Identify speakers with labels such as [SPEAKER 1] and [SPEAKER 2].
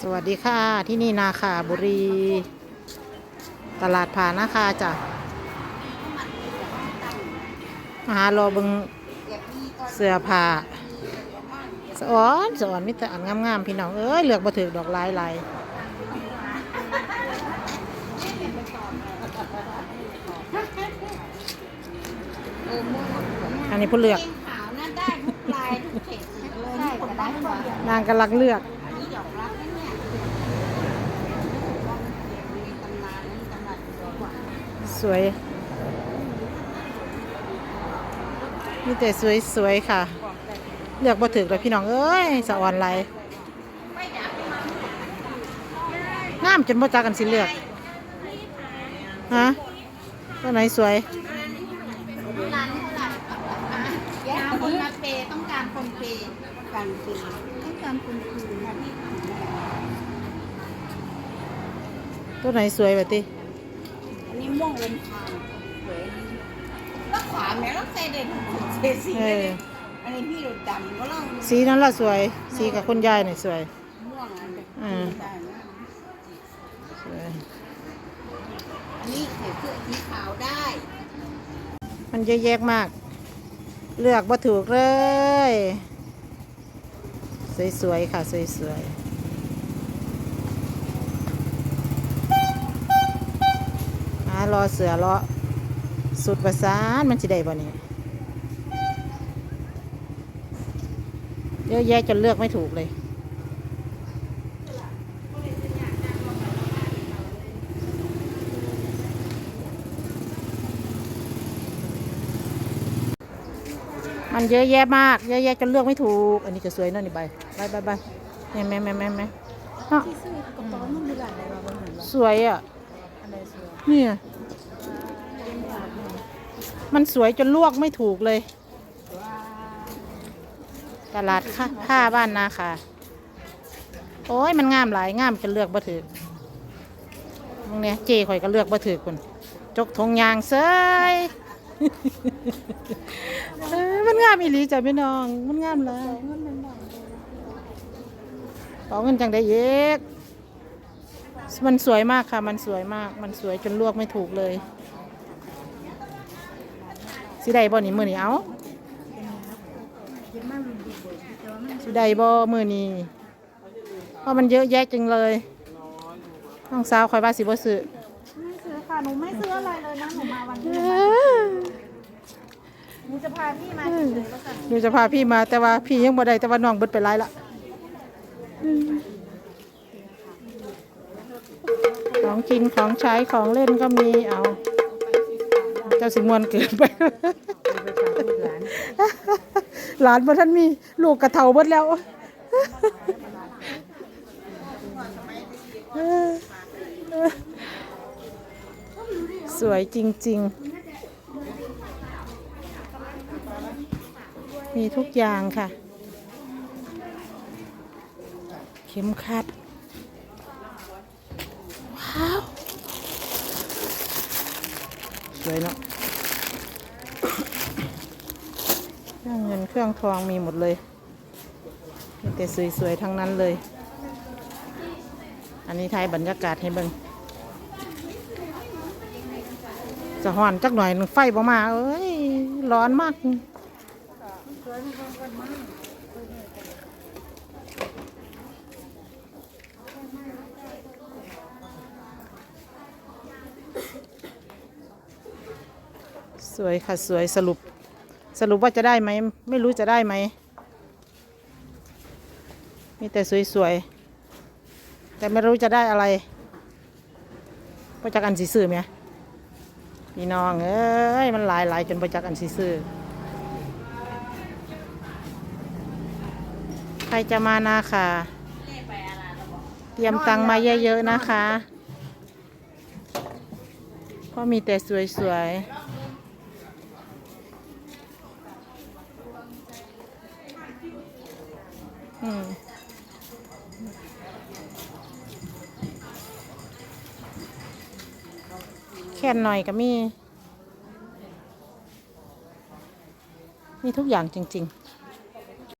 [SPEAKER 1] สวัสดีค่ะ ที่นี่นาคาบุรี ตลาดผ่านาคาจ้ะมาหารอเบึงเสื้อผ้าสะออนสะออนมิตรอันงามๆพี่น้อง เอ้ยเลือกบ่ถือดอกลายลายอันนี้ผู้เลือก
[SPEAKER 2] ขาวนั่นได้ทุกลายทุกเฉดสีเลยนี่ผมได้หมด
[SPEAKER 1] นางกำลังเลือก
[SPEAKER 2] อันนี้ดอกรักนะเนี่ยมีตำนานนี่ตำนานสวยกว่า
[SPEAKER 1] สวยมีแต่สวยๆค่ะ เลือกบ่ถึกเลยพี่น้อง เอ้ยสะออนไรงามจนบ่จักกันสิเลือก ฮะตัวไหนสวย
[SPEAKER 2] ร้านเท่าไหร่แยกคนมาเปย์ต้องการคนเปย์การเปย์ต้องการคนคืนค่ะพี่
[SPEAKER 1] ตัวไหนสวยแบบติ
[SPEAKER 2] อันนี้ม่วงลมพานสวยแล้วขวาแม่แล้วเซเด่นเซสี
[SPEAKER 1] เออ
[SPEAKER 2] อันนี้พี่ดูดำก็ลอง
[SPEAKER 1] สีนั้นละสวย สีกับคุณยายนี่สวย
[SPEAKER 2] ม่วงอันเด็ก
[SPEAKER 1] อืม
[SPEAKER 2] ได้นะ
[SPEAKER 1] สวย
[SPEAKER 2] อันนี้ใส่เสื้อสีขาวได้
[SPEAKER 1] มันเยอะแยะมาก เลือกบ่ถูกเลย สวยๆค่ะ สวยๆหา รอเสือรอสุดประสานมันจะได้บ่เนี่ยเยอะแยะจนเลือกไม่ถูกเลย มันเยอะแยะมาก เยอะแยะจนเลือกไม่ถูก อันนี้ก็สวยเนั่นนี่ใบใบใบใบเนี่ยแม่แม่แม่แม่เนาะ
[SPEAKER 2] ที่ซื้อกระเป๋ามันมีหลายอะไรบ้างเหรอ
[SPEAKER 1] สวยอะ
[SPEAKER 2] อะไรสวย
[SPEAKER 1] เนี่ย มันสวยจนลวกไม่ถูกเลย
[SPEAKER 2] ว้า
[SPEAKER 1] ตลาดค่าผ้าบ้านนาค่ะ โอ้ยมันงามหลายงามจนเลือกบ่ถือตรงเนี้ยเจข่อยก็เลือกบ่ถือคุณจกทงยางเซยเอ้ยมันงามอีหลีจ้ะพี่น้อง มันงามหลายเป๋าเงินจังได้เยกมันสวยมากค่ะ มันสวยมาก มันสวยจนลวกไม่ถูกเลย สิได้บ่นี่มือนี่เอาสิได้บ่มือนี้เพราะมันเยอะแยะจังเลยน้องสาวคอยว่าสิบ่ซื้อ
[SPEAKER 2] ไม่ซื้อค่ะหนูไม่ซื้ออะไรเลยนะหนูมาวันนี้หนูจะพาพี่มาเฉยๆแล้วกัน
[SPEAKER 1] หนูจะพาพี่มาแต่ว่าพี่ยังบ่ได้แต่ว่าน้องเบิดไปหลายละของกินของใช้ของเล่นก็มีเอา เจ้าสิมวนเกินไป หลานบ่ท่านมีลูกกระเทาเบิดแล้วสวยจริง ๆ มีทุกอย่างค่ะ เข็มขัด ว้าว สวยเนาะเครื่องเงินเครื่องทองมีหมดเลยมีแต่สวยๆทั้งนั้นเลย อันนี้ถ่ายบรรยากาศให้เบิ่งจะห่อนจักหน่อยหนึ่งไฟบ่มาเอ้ย ร้อนมาก สวยค่ะสวยสรุป สรุปว่าจะได้ไหม ไม่รู้จะได้ไหม มีแต่สวยๆ แต่ไม่รู้จะได้อะไรประจักอันสีซื้อไหมพี่น้อง เอ้ย มันหลายหลายจนประจักอันสีซื้อใครจะมานาค่ะ เตรียมตังค์มาเยอะๆนะคะเพราะมีแต่สวยๆ อืมแค่นหน่อยก็มี มีทุกอย่างจริง ๆ